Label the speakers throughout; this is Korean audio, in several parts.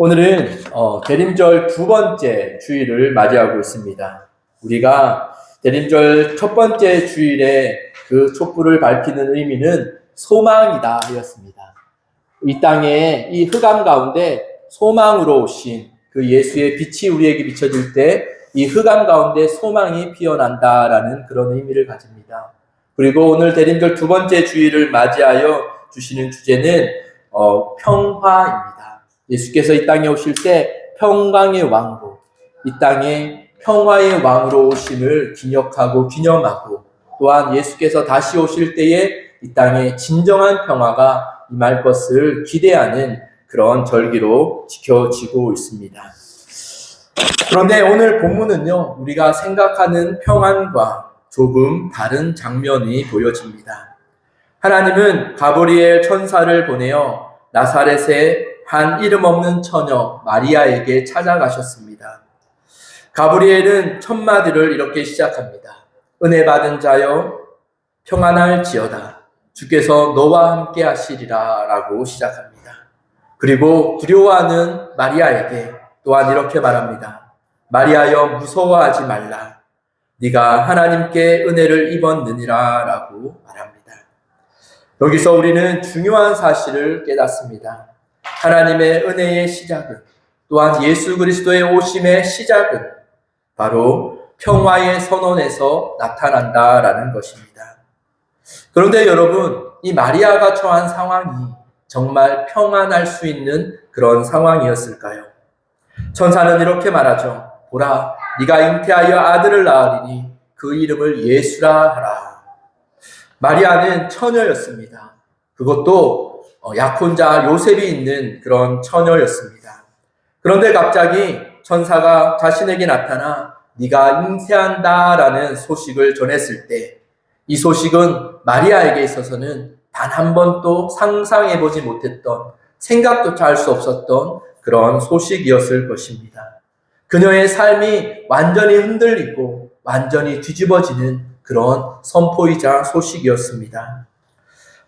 Speaker 1: 오늘은 어, 대림절 두 번째 주일을 맞이하고 있습니다. 우리가 대림절 첫 번째 주일에 그 촛불을 밝히는 의미는 소망이다 하였습니다. 이 땅에 이 흑암 가운데 소망으로 오신 그 예수의 빛이 우리에게 비춰질 때 이 흑암 가운데 소망이 피어난다라는 그런 의미를 가집니다. 그리고 오늘 대림절 두 번째 주일을 맞이하여 주시는 주제는 어, 평화입니다. 예수께서 이 땅에 오실 때 평강의 왕으로 이 땅에 평화의 왕으로 오심을 기억하고 기념하고 또한 예수께서 다시 오실 때에 이 땅에 진정한 평화가 임할 것을 기대하는 그런 절기로 지켜지고 있습니다. 그런데 오늘 본문은요, 우리가 생각하는 평안과 조금 다른 장면이 보여집니다. 하나님은 가브리엘 천사를 보내어 나사렛의 한 이름 없는 처녀 마리아에게 찾아가셨습니다. 가브리엘은 첫 마디를 이렇게 시작합니다. 은혜 받은 자여 평안할지어다. 주께서 너와 함께 하시리라 라고 시작합니다. 그리고 두려워하는 마리아에게 또한 이렇게 말합니다. 마리아여 무서워하지 말라. 네가 하나님께 은혜를 입었느니라 라고 말합니다. 여기서 우리는 중요한 사실을 깨닫습니다. 하나님의 은혜의 시작은 또한 예수 그리스도의 오심의 시작은 바로 평화의 선언에서 나타난다라는 것입니다. 그런데 여러분, 이 마리아가 처한 상황이 정말 평안할 수 있는 그런 상황이었을까요? 천사는 이렇게 말하죠. 보라, 네가 잉태하여 아들을 낳으리니 그 이름을 예수라 하라. 마리아는 처녀였습니다. 그것도 어, 약혼자 요셉이 있는 그런 처녀였습니다. 그런데 갑자기 천사가 자신에게 나타나 네가 잉태한다라는 소식을 전했을 때 이 소식은 마리아에게 있어서는 단 한 번도 상상해 보지 못했던 생각조차 할 수 없었던 그런 소식이었을 것입니다. 그녀의 삶이 완전히 흔들리고 완전히 뒤집어지는 그런 선포이자 소식이었습니다.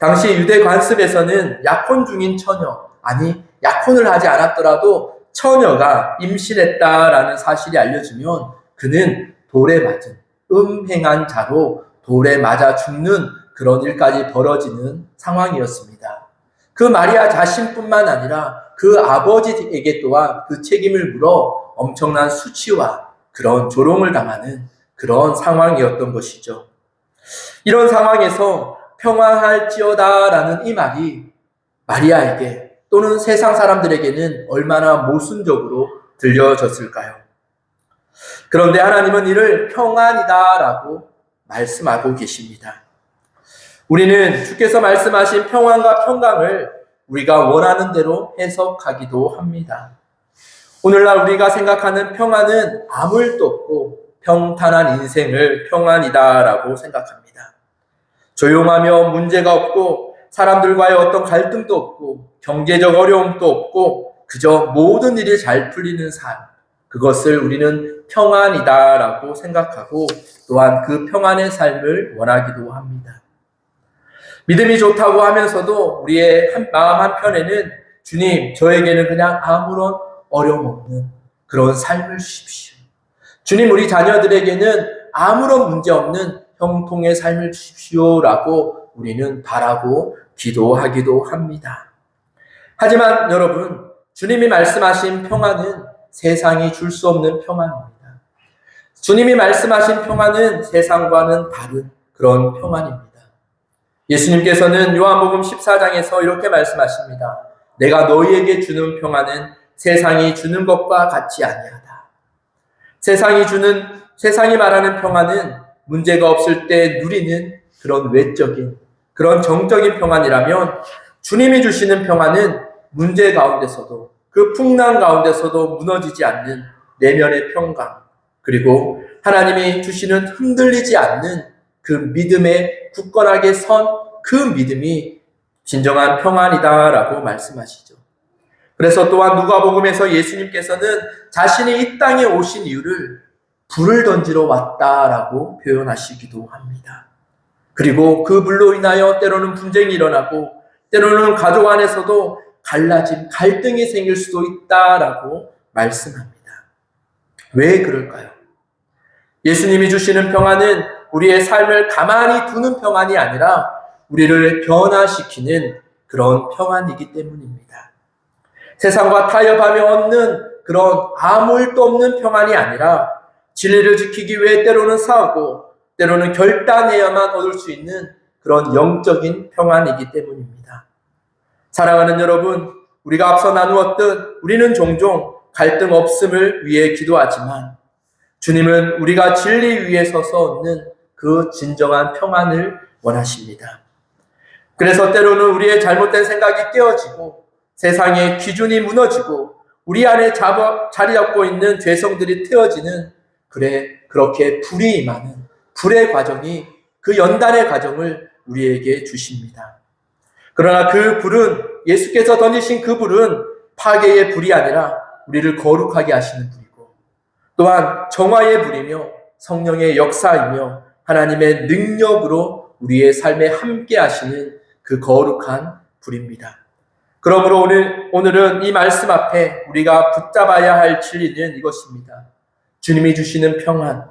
Speaker 1: 당시 유대 관습에서는 약혼 중인 처녀, 아니, 약혼을 하지 않았더라도 처녀가 임신했다라는 사실이 알려지면 그는 돌에 맞은 음행한 자로 돌에 맞아 죽는 그런 일까지 벌어지는 상황이었습니다. 그 마리아 자신뿐만 아니라 그 아버지에게 또한 그 책임을 물어 엄청난 수치와 그런 조롱을 당하는 그런 상황이었던 것이죠. 이런 상황에서 평화할지어다라는 이 말이 마리아에게 또는 세상 사람들에게는 얼마나 모순적으로 들려졌을까요? 그런데 하나님은 이를 평안이다라고 말씀하고 계십니다. 우리는 주께서 말씀하신 평안과 평강을 우리가 원하는 대로 해석하기도 합니다. 오늘날 우리가 생각하는 평안은 아무 일도 없고 평탄한 인생을 평안이다라고 생각합니다. 조용하며 문제가 없고 사람들과의 어떤 갈등도 없고 경제적 어려움도 없고 그저 모든 일이 잘 풀리는 삶. 그것을 우리는 평안이다라고 생각하고 또한 그 평안의 삶을 원하기도 합니다. 믿음이 좋다고 하면서도 우리의 한 마음 한편에는 주님, 저에게는 그냥 아무런 어려움 없는 그런 삶을 주십시오. 주님, 우리 자녀들에게는 아무런 문제 없는 형통의 삶을 주십시오라고 우리는 바라고 기도하기도 합니다. 하지만 여러분, 주님이 말씀하신 평안은 세상이 줄 수 없는 평안입니다. 주님이 말씀하신 평안은 세상과는 다른 그런 평안입니다. 예수님께서는 요한복음 14장에서 이렇게 말씀하십니다. 내가 너희에게 주는 평안은 세상이 주는 것과 같이 아니하다. 세상이 주는 세상이 말하는 평안은 문제가 없을 때 누리는 그런 외적인 그런 정적인 평안이라면 주님이 주시는 평안은 문제 가운데서도 그 풍랑 가운데서도 무너지지 않는 내면의 평강 그리고 하나님이 주시는 흔들리지 않는 그 믿음에 굳건하게 선 그 믿음이 진정한 평안이다라고 말씀하시죠. 그래서 또한 누가복음에서 예수님께서는 자신이 이 땅에 오신 이유를 불을 던지러 왔다라고 표현하시기도 합니다. 그리고 그 불로 인하여 때로는 분쟁이 일어나고 때로는 가족 안에서도 갈라짐, 갈등이 생길 수도 있다라고 말씀합니다. 왜 그럴까요? 예수님이 주시는 평안은 우리의 삶을 가만히 두는 평안이 아니라 우리를 변화시키는 그런 평안이기 때문입니다. 세상과 타협하며 얻는 그런 아무 일도 없는 평안이 아니라 진리를 지키기 위해 때로는 싸우고 때로는 결단해야만 얻을 수 있는 그런 영적인 평안이기 때문입니다. 사랑하는 여러분, 우리가 앞서 나누었듯 우리는 종종 갈등 없음을 위해 기도하지만 주님은 우리가 진리 위에 서서 얻는 그 진정한 평안을 원하십니다. 그래서 때로는 우리의 잘못된 생각이 깨어지고 세상의 기준이 무너지고 우리 안에 자리 잡고 있는 죄성들이 태워지는 그래 그렇게 불이 임하는 불의 과정이 그 연단의 과정을 우리에게 주십니다. 그러나 그 불은 예수께서 던지신 그 불은 파괴의 불이 아니라 우리를 거룩하게 하시는 불이고 또한 정화의 불이며 성령의 역사이며 하나님의 능력으로 우리의 삶에 함께 하시는 그 거룩한 불입니다. 그러므로 오늘, 오늘은 이 말씀 앞에 우리가 붙잡아야 할 진리는 이것입니다. 주님이 주시는 평안,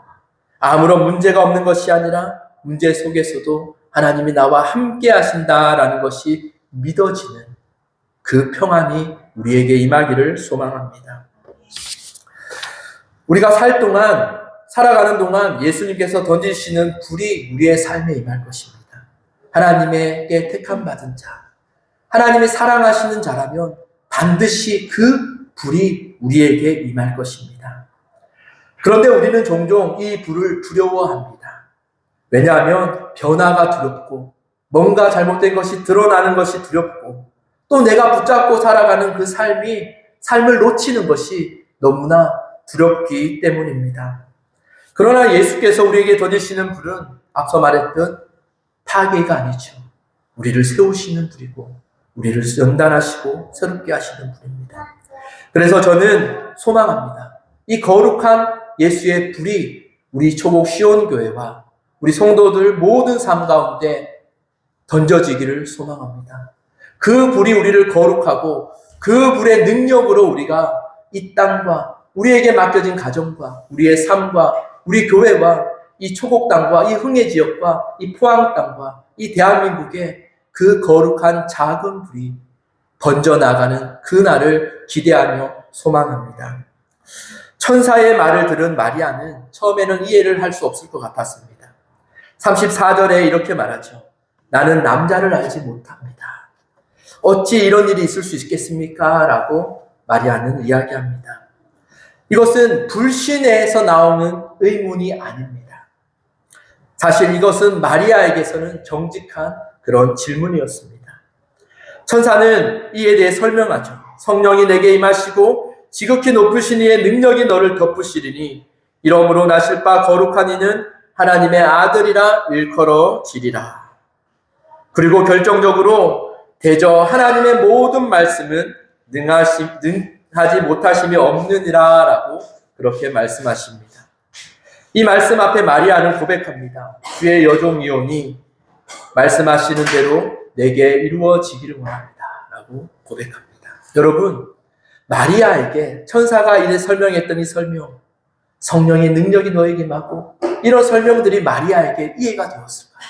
Speaker 1: 아무런 문제가 없는 것이 아니라 문제 속에서도 하나님이 나와 함께 하신다라는 것이 믿어지는 그 평안이 우리에게 임하기를 소망합니다. 우리가 살 동안, 살아가는 동안 예수님께서 던지시는 불이 우리의 삶에 임할 것입니다. 하나님에게 택함 받은 자, 하나님이 사랑하시는 자라면 반드시 그 불이 우리에게 임할 것입니다. 그런데 우리는 종종 이 불을 두려워합니다. 왜냐하면 변화가 두렵고 뭔가 잘못된 것이 드러나는 것이 두렵고 또 내가 붙잡고 살아가는 그 삶이 삶을 놓치는 것이 너무나 두렵기 때문입니다. 그러나 예수께서 우리에게 던지시는 불은 앞서 말했듯 파괴가 아니죠. 우리를 세우시는 불이고 우리를 연단하시고 새롭게 하시는 분입니다. 그래서 저는 소망합니다. 이 거룩한 예수의 불이 우리 초복 시온교회와 우리 성도들 모든 삶 가운데 던져지기를 소망합니다. 그 불이 우리를 거룩하고 그 불의 능력으로 우리가 이 땅과 우리에게 맡겨진 가정과 우리의 삶과 우리 교회와 이 초곡 땅과 이 흥해 지역과 이 포항 땅과 이 대한민국의 그 거룩한 작은 불이 번져나가는 그 날을 기대하며 소망합니다. 천사의 말을 들은 마리아는 처음에는 이해를 할 수 없을 것 같았습니다. 34절에 이렇게 말하죠. 나는 남자를 알지 못합니다. 어찌 이런 일이 있을 수 있겠습니까? 라고 마리아는 이야기합니다. 이것은 불신에서 나오는 의문이 아닙니다. 사실 이것은 마리아에게서는 정직한 그런 질문이었습니다. 천사는 이에 대해 설명하죠. 성령이 내게 임하시고 지극히 높으신 이의 능력이 너를 덮으시리니 이러므로 나실 바 거룩한 이는 하나님의 아들이라 일컬어지리라. 그리고 결정적으로 대저 하나님의 모든 말씀은 능하시, 능하지 못하심이 없느니라 라고 그렇게 말씀하십니다. 이 말씀 앞에 마리아는 고백합니다. 주의 여종이오니 말씀하시는 대로 내게 이루어지기를 원합니다. 라고 고백합니다. 여러분, 마리아에게 천사가 이래 설명했던 이 설명, 성령의 능력이 너에게 임하고 이런 설명들이 마리아에게 이해가 되었을까요?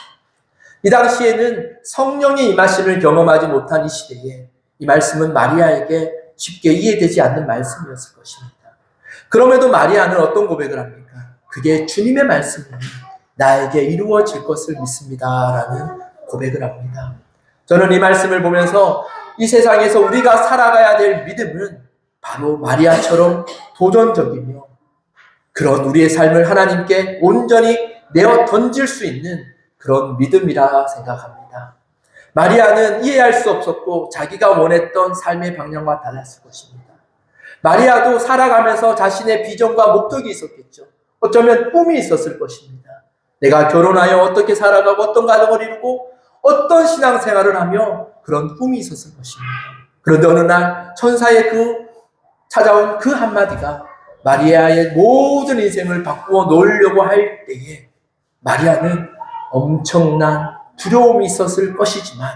Speaker 1: 이 당시에는 성령의 임하심을 경험하지 못한 이 시대에 이 말씀은 마리아에게 쉽게 이해되지 않는 말씀이었을 것입니다. 그럼에도 마리아는 어떤 고백을 합니까? 그게 주님의 말씀이 나에게 이루어질 것을 믿습니다. 라는 고백을 합니다. 저는 이 말씀을 보면서 이 세상에서 우리가 살아가야 될 믿음은 바로 마리아처럼 도전적이며 그런 우리의 삶을 하나님께 온전히 내어 던질 수 있는 그런 믿음이라 생각합니다. 마리아는 이해할 수 없었고 자기가 원했던 삶의 방향과 달랐을 것입니다. 마리아도 살아가면서 자신의 비전과 목적이 있었겠죠. 어쩌면 꿈이 있었을 것입니다. 내가 결혼하여 어떻게 살아가고 어떤 가정을 이루고 어떤 신앙생활을 하며 그런 꿈이 있었을 것입니다. 그런데 어느 날 천사의 그 찾아온 그 한마디가 마리아의 모든 인생을 바꾸어 놓으려고 할 때에 마리아는 엄청난 두려움이 있었을 것이지만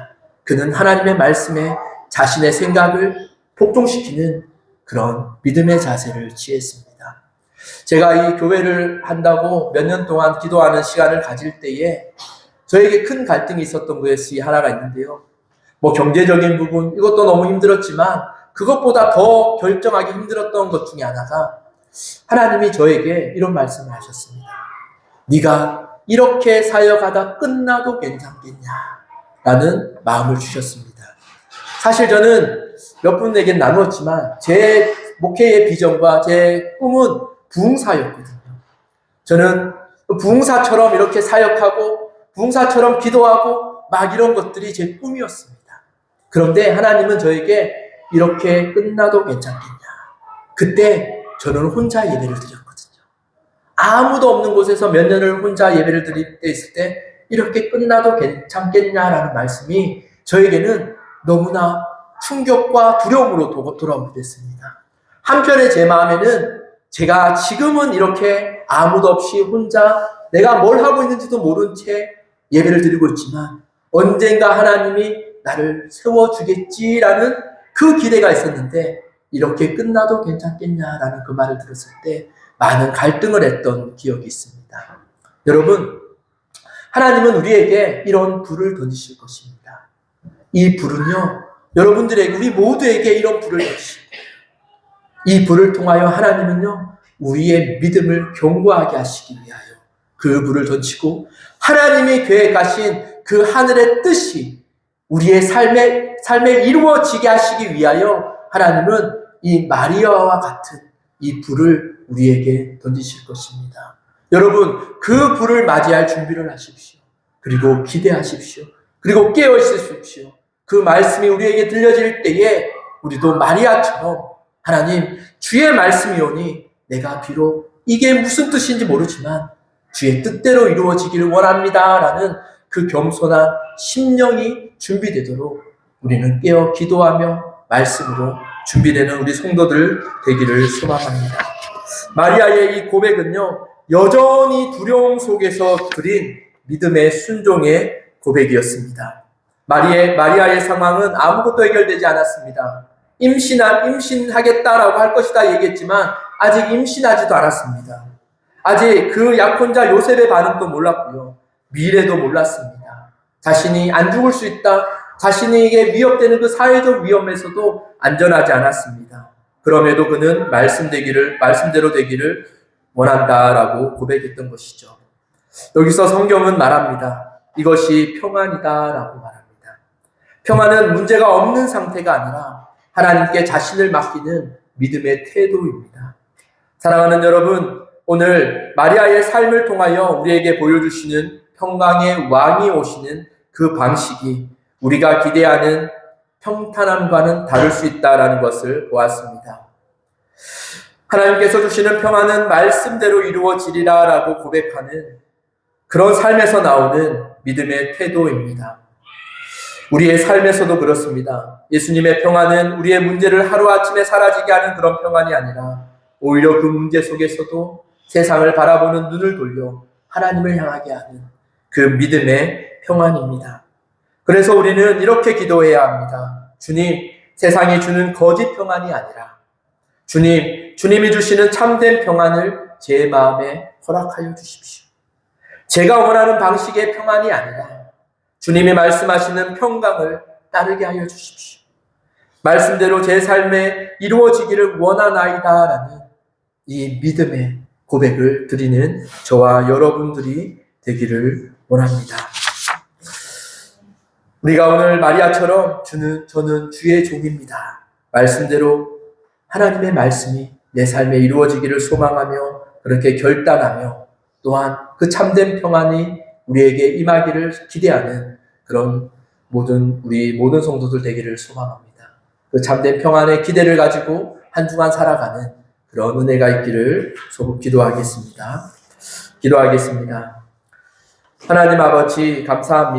Speaker 1: 그는 하나님의 말씀에 자신의 생각을 복종시키는 그런 믿음의 자세를 취했습니다. 제가 이 교회를 한다고 몇 년 동안 기도하는 시간을 가질 때에 저에게 큰 갈등이 있었던 것이 하나가 있는데요. 뭐 경제적인 부분 이것도 너무 힘들었지만 그것보다 더 결정하기 힘들었던 것 중에 하나가 하나님이 저에게 이런 말씀을 하셨습니다. 네가 이렇게 사역하다 끝나도 괜찮겠냐? 라는 마음을 주셨습니다. 사실 저는 몇 분에게 나누었지만 제 목회의 비전과 제 꿈은 부흥사였거든요. 저는 부흥사처럼 이렇게 사역하고 부흥사처럼 기도하고 막 이런 것들이 제 꿈이었습니다. 그런데 하나님은 저에게 이렇게 끝나도 괜찮겠냐. 그때 저는 혼자 예배를 드렸거든요. 아무도 없는 곳에서 몇 년을 혼자 예배를 드릴 때 있을 때 이렇게 끝나도 괜찮겠냐라는 말씀이 저에게는 너무나 충격과 두려움으로 도- 돌아오게 됐습니다. 한편에 제 마음에는 제가 지금은 이렇게 아무도 없이 혼자 내가 뭘 하고 있는지도 모른 채 예배를 드리고 있지만 언젠가 하나님이 나를 세워주겠지라는 그 기대가 있었는데 이렇게 끝나도 괜찮겠냐라는 그 말을 들었을 때 많은 갈등을 했던 기억이 있습니다. 여러분, 하나님은 우리에게 이런 불을 던지실 것입니다. 이 불은요, 여러분들에게, 우리 모두에게 이런 불을 거예요. 이 불을 통하여 하나님은요, 우리의 믿음을 견고하게 하시기 위하여 그 불을 던지고 하나님이 계획하신 그 하늘의 뜻이 우리의 삶에, 삶에 이루어지게 하시기 위하여 하나님은 이 마리아와 같은 이 불을 우리에게 던지실 것입니다. 여러분, 그 불을 맞이할 준비를 하십시오. 그리고 기대하십시오. 그리고 깨어 있으십시오. 그 말씀이 우리에게 들려질 때에 우리도 마리아처럼 하나님, 주의 말씀이오니 내가 비록 이게 무슨 뜻인지 모르지만 주의 뜻대로 이루어지기를 원합니다. 라는 그 겸손한 심령이 준비되도록 우리는 깨어 기도하며 말씀으로 준비되는 우리 성도들 되기를 소망합니다. 마리아의 이 고백은요, 여전히 두려움 속에서 드린 믿음의 순종의 고백이었습니다. 마리의, 마리아의 상황은 아무것도 해결되지 않았습니다. 임신한, 임신하겠다라고 할 것이다 얘기했지만, 아직 임신하지도 않았습니다. 아직 그 약혼자 요셉의 반응도 몰랐고요. 미래도 몰랐습니다. 자신이 안 죽을 수 있다. 자신에게 위협되는 그 사회적 위험에서도 안전하지 않았습니다. 그럼에도 그는 말씀되기를, 말씀대로 되기를 원한다라고 고백했던 것이죠. 여기서 성경은 말합니다. 이것이 평안이다라고 말합니다. 평안은 문제가 없는 상태가 아니라 하나님께 자신을 맡기는 믿음의 태도입니다. 사랑하는 여러분, 오늘 마리아의 삶을 통하여 우리에게 보여주시는 평강의 왕이 오시는 그 방식이 우리가 기대하는 평탄함과는 다를 수 있다라는 것을 보았습니다. 하나님께서 주시는 평안은 말씀대로 이루어지리라 라고 고백하는 그런 삶에서 나오는 믿음의 태도입니다. 우리의 삶에서도 그렇습니다. 예수님의 평안은 우리의 문제를 하루아침에 사라지게 하는 그런 평안이 아니라 오히려 그 문제 속에서도 세상을 바라보는 눈을 돌려 하나님을 향하게 하는 그 믿음의 평안입니다. 그래서 우리는 이렇게 기도해야 합니다. 주님, 세상이 주는 거짓 평안이 아니라 주님, 주님이 주시는 참된 평안을 제 마음에 허락하여 주십시오. 제가 원하는 방식의 평안이 아니라 주님이 말씀하시는 평강을 따르게 하여 주십시오. 말씀대로 제 삶에 이루어지기를 원하나이다라는 이 믿음의 고백을 드리는 저와 여러분들이 되기를 원합니다. 우리가 오늘 마리아처럼 주는 저는 주의 종입니다. 말씀대로 하나님의 말씀이 내 삶에 이루어지기를 소망하며 그렇게 결단하며 또한 그 참된 평안이 우리에게 임하기를 기대하는 그런 모든 우리 모든 성도들 되기를 소망합니다. 그 참된 평안의 기대를 가지고 한 주간 살아가는 그런 은혜가 있기를 소급 기도하겠습니다. 기도하겠습니다. 하나님 아버지 감사합니다.